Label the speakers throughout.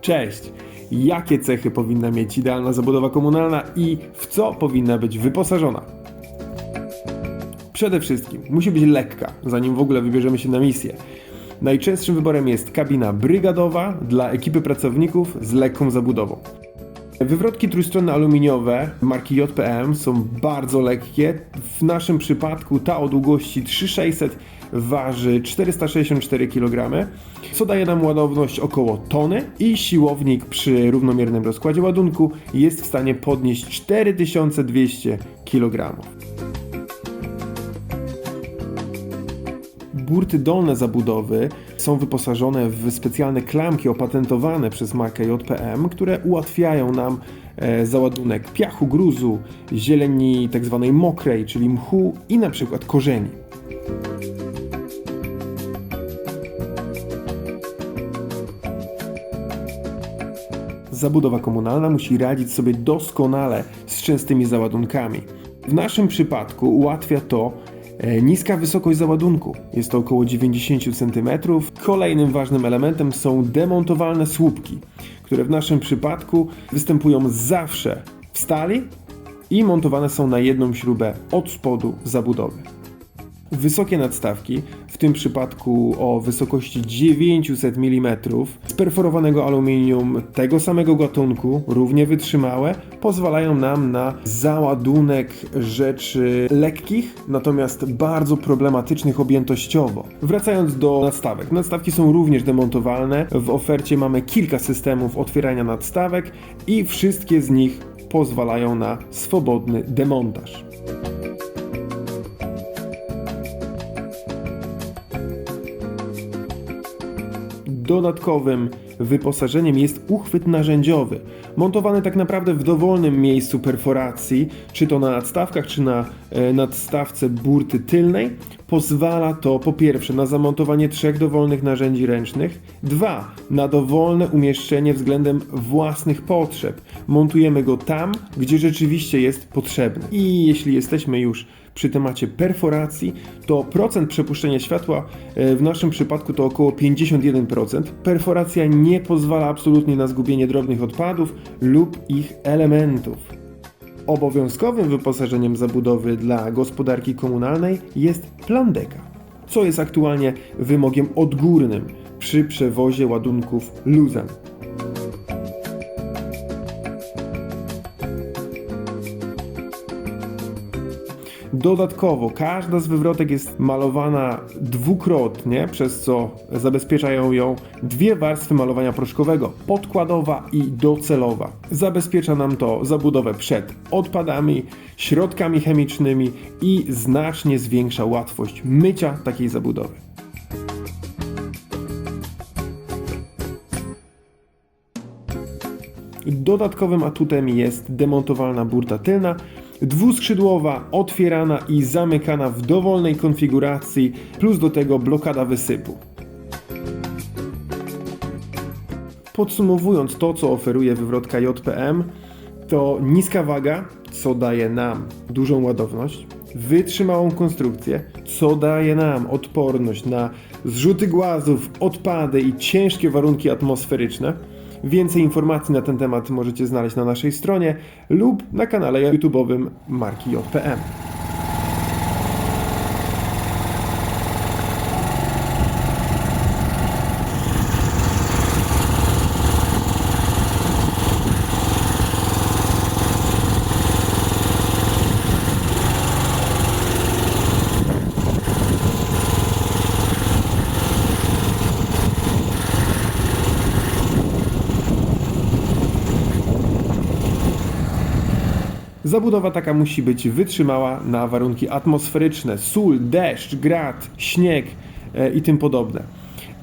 Speaker 1: Cześć! Jakie cechy powinna mieć idealna zabudowa komunalna i w co powinna być wyposażona? Przede wszystkim musi być lekka, zanim w ogóle wybierzemy się na misję. Najczęstszym wyborem jest kabina brygadowa dla ekipy pracowników z lekką zabudową. Wywrotki trójstronne aluminiowe marki JPM są bardzo lekkie. W naszym przypadku ta o długości 3600 waży 464 kg, co daje nam ładowność około tony i siłownik przy równomiernym rozkładzie ładunku jest w stanie podnieść 4200 kg. Burty dolne zabudowy są wyposażone w specjalne klamki opatentowane przez markę JPM, które ułatwiają nam e, załadunek piachu, gruzu, zieleni tzw. mokrej, czyli mchu i na przykład korzeni. Zabudowa komunalna musi radzić sobie doskonale z częstymi załadunkami. W naszym przypadku ułatwia to e, niska wysokość załadunku. Jest to około 90 cm. Kolejnym ważnym elementem są demontowalne słupki, które w naszym przypadku występują zawsze w stali i montowane są na jedną śrubę od spodu zabudowy. Wysokie nadstawki, w tym przypadku o wysokości 900 mm, z perforowanego aluminium tego samego gatunku, równie wytrzymałe, pozwalają nam na załadunek rzeczy lekkich, natomiast bardzo problematycznych objętościowo. Wracając do nadstawek. Nadstawki są również demontowalne. W ofercie mamy kilka systemów otwierania nadstawek i wszystkie z nich pozwalają na swobodny demontaż. Dodatkowym wyposażeniem jest uchwyt narzędziowy, montowany tak naprawdę w dowolnym miejscu perforacji, czy to na nadstawkach, czy na nadstawce burty tylnej. Pozwala to po pierwsze na zamontowanie trzech dowolnych narzędzi ręcznych, dwa na dowolne umieszczenie względem własnych potrzeb. Montujemy go tam, gdzie rzeczywiście jest potrzebny. I jeśli jesteśmy już przy temacie perforacji, to procent przepuszczenia światła e, w naszym przypadku to około 51%. Perforacja nie pozwala absolutnie na zgubienie drobnych odpadów lub ich elementów. Obowiązkowym wyposażeniem zabudowy dla gospodarki komunalnej jest plandeka, co jest aktualnie wymogiem odgórnym przy przewozie ładunków luzem. Dodatkowo każda z wywrotek jest malowana dwukrotnie, przez co zabezpieczają ją dwie warstwy malowania proszkowego, podkładowa i docelowa. Zabezpiecza nam to zabudowę przed odpadami, środkami chemicznymi i znacznie zwiększa łatwość mycia takiej zabudowy. Dodatkowym atutem jest demontowalna burta tylna, dwuskrzydłowa, otwierana i zamykana w dowolnej konfiguracji, plus do tego blokada wysypu. Podsumowując to, co oferuje wywrotka JPM, to niska waga, co daje nam dużą ładowność, wytrzymałą konstrukcję, co daje nam odporność na zrzuty głazów, odpady i ciężkie warunki atmosferyczne. Więcej informacji na ten temat możecie znaleźć na naszej stronie lub na kanale YouTube'owym marki JPM. Zabudowa taka musi być wytrzymała na warunki atmosferyczne, sól, deszcz, grad, śnieg e, i tym podobne.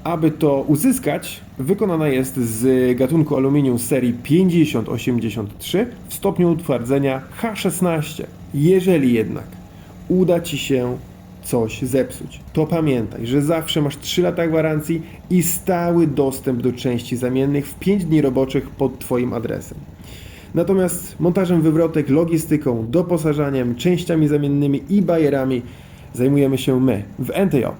Speaker 1: Aby to uzyskać, wykonana jest z gatunku aluminium serii 5083 w stopniu utwardzenia H16. Jeżeli jednak uda Ci się coś zepsuć, to pamiętaj, że zawsze masz 3 lata gwarancji i stały dostęp do części zamiennych w 5 dni roboczych pod Twoim adresem. Natomiast montażem wywrotek, logistyką, doposażaniem, częściami zamiennymi i bajerami zajmujemy się my w NTJOP.